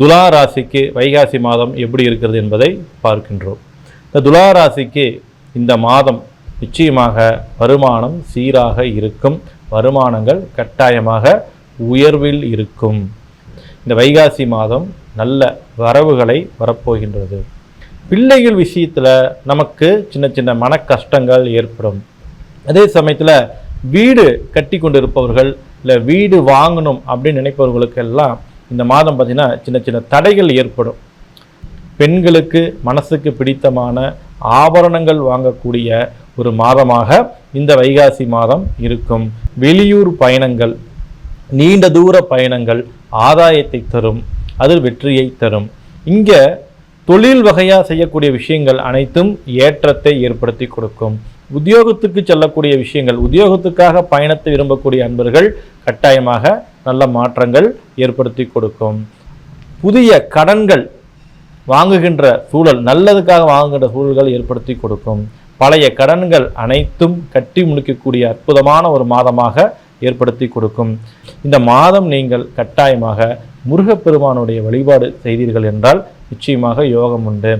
துலா ராசிக்கு வைகாசி மாதம் எப்படி இருக்கிறது என்பதை பார்க்கின்றோம். இந்த துலா ராசிக்கு இந்த மாதம் நிச்சயமாக வருமானம் சீராக இருக்கும். வருமானங்கள் கட்டாயமாக உயர்வில் இருக்கும். இந்த வைகாசி மாதம் நல்ல வரவுகளை வரப்போகின்றது. பிள்ளைகள் விஷயத்தில் நமக்கு சின்ன சின்ன மன கஷ்டங்கள் ஏற்படும். அதே சமயத்தில் வீடு கட்டி கொண்டிருப்பவர்கள் இல்லை வீடு வாங்கணும் அப்படின்னு நினைப்பவர்களுக்கெல்லாம் இந்த மாதம் பார்த்திங்கன்னா சின்ன சின்ன தடைகள் ஏற்படும். பெண்களுக்கு மனசுக்கு பிடித்தமான ஆபரணங்கள் வாங்கக்கூடிய ஒரு மாதமாக இந்த வைகாசி மாதம் இருக்கும். வெளியூர் பயணங்கள் நீண்ட தூர பயணங்கள் ஆதாயத்தை தரும் அது வெற்றியை தரும். இங்கே தொழில் வகையாக செய்யக்கூடிய விஷயங்கள் அனைத்தும் ஏற்றத்தை ஏற்படுத்தி கொடுக்கும். உத்தியோகத்துக்கு செல்லக்கூடிய விஷயங்கள் உத்தியோகத்துக்காக பயணத்தை விரும்பக்கூடிய அன்பர்கள் கட்டாயமாக நல்ல மாற்றங்கள் ஏற்படுத்தி கொடுக்கும். புதிய கடன்கள் வாங்குகின்ற சூழல் நல்லதுக்காக வாங்குகின்ற சூழல்கள் ஏற்படுத்தி கொடுக்கும். பழைய கடன்கள் அனைத்தும் கட்டி முடிக்கக்கூடிய அற்புதமான ஒரு மாதமாக ஏற்படுத்தி கொடுக்கும். இந்த மாதம் நீங்கள் கட்டாயமாக முருகப்பெருமானுடைய வழிபாடு செய்தீர்கள் என்றால் நிச்சயமாக யோகம் உண்டு.